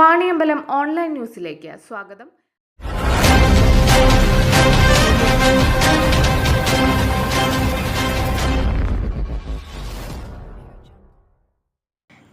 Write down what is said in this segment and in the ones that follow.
Vaniyambalam online ന്യൂസിലേക്ക് സ്വാഗതം.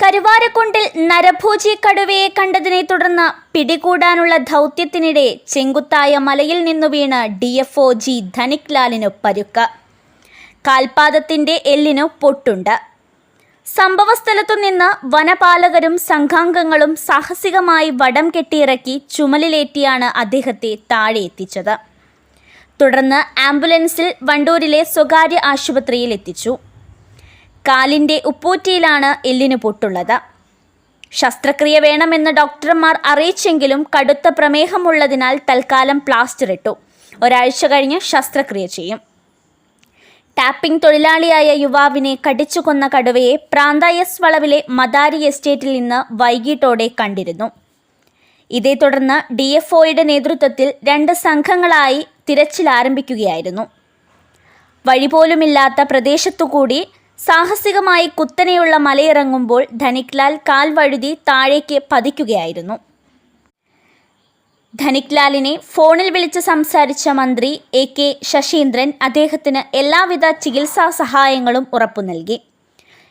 കരുവാരക്കുണ്ടിൽ നരഭോജി കടുവയെ കണ്ടതിനെ തുടർന്ന് പിടികൂടാനുള്ള ദൗത്യത്തിനിടെ ചെങ്കുത്തായ മലയിൽ നിന്നു വീണ് D F O G Dhanik ലാലിനു പരുക്ക്. കാൽപാദത്തിന്റെ എല്ലിനു പൊട്ടുണ്ട്. സംഭവസ്ഥലത്തു നിന്ന് വനപാലകരും സംഘാംഗങ്ങളും സാഹസികമായി വടം കെട്ടിയിറക്കി ചുമലിലേറ്റിയാണ് അദ്ദേഹത്തെ താഴെ എത്തിച്ചത് തുടർന്ന് ആംബുലൻസിൽ വണ്ടൂരിലെ സ്വകാര്യ ആശുപത്രിയിൽ എത്തിച്ചു. കാലിന്റെ ഉപ്പൂറ്റിയിലാണ് എല്ലിന് പൊട്ടുള്ളത്. ശസ്ത്രക്രിയ വേണമെന്ന് ഡോക്ടർമാർ അറിയിച്ചെങ്കിലും കടുത്ത പ്രമേഹമുള്ളതിനാൽ തൽക്കാലം പ്ലാസ്റ്റർ ഇട്ടു. ഒരാഴ്ച കഴിഞ്ഞ് ശസ്ത്രക്രിയ ചെയ്യും. ടാപ്പിംഗ് തൊഴിലാളിയായ യുവാവിനെ കടിച്ചുകൊന്ന കടുവയെ പ്രാന്തായസ് വളവിലെ മദാരി എസ്റ്റേറ്റിൽ നിന്ന് വൈകിട്ടോടെ കണ്ടിരുന്നു. ഇതേ തുടർന്ന് ഡി എഫ് ഒയുടെ നേതൃത്വത്തിൽ രണ്ട് സംഘങ്ങളായി തിരച്ചിൽ ആരംഭിക്കുകയായിരുന്നു. വഴിപോലുമില്ലാത്ത പ്രദേശത്തുകൂടി സാഹസികമായി കുത്തനെയുള്ള മലയിറങ്ങുമ്പോൾ ധനിക്ലാൽ കാൽ വഴുതി താഴേക്ക് പതിക്കുകയായിരുന്നു. ധനിക്ലാലിനെ ഫോണിൽ വിളിച്ച് സംസാരിച്ച മന്ത്രി എ കെ ശശീന്ദ്രൻ അദ്ദേഹത്തിന് എല്ലാവിധ ചികിത്സാ സഹായങ്ങളും ഉറപ്പു നൽകി.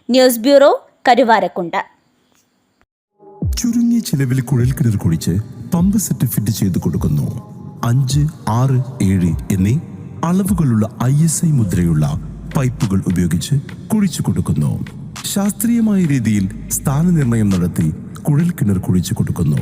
News bureau Karuvarakundu. ചുരുങ്ങിയ ചിലവിൽ കിണർ കുഴിച്ച് പമ്പ് സെറ്റ് ഫിറ്റ് ചെയ്തു കൊടുക്കുന്നു. അഞ്ച് ആറ് ഏഴ് എന്നീ അളവുകളുള്ള ഐ എസ് ഐ മുദ്രയുള്ള പൈപ്പുകൾ ഉപയോഗിച്ച് കുഴിച്ചു കൊടുക്കുന്നു. ശാസ്ത്രീയമായ രീതിയിൽ സ്ഥാനനിർണയം നടത്തി കുഴൽ കിണർ കുഴിച്ചു കൊടുക്കുന്നു.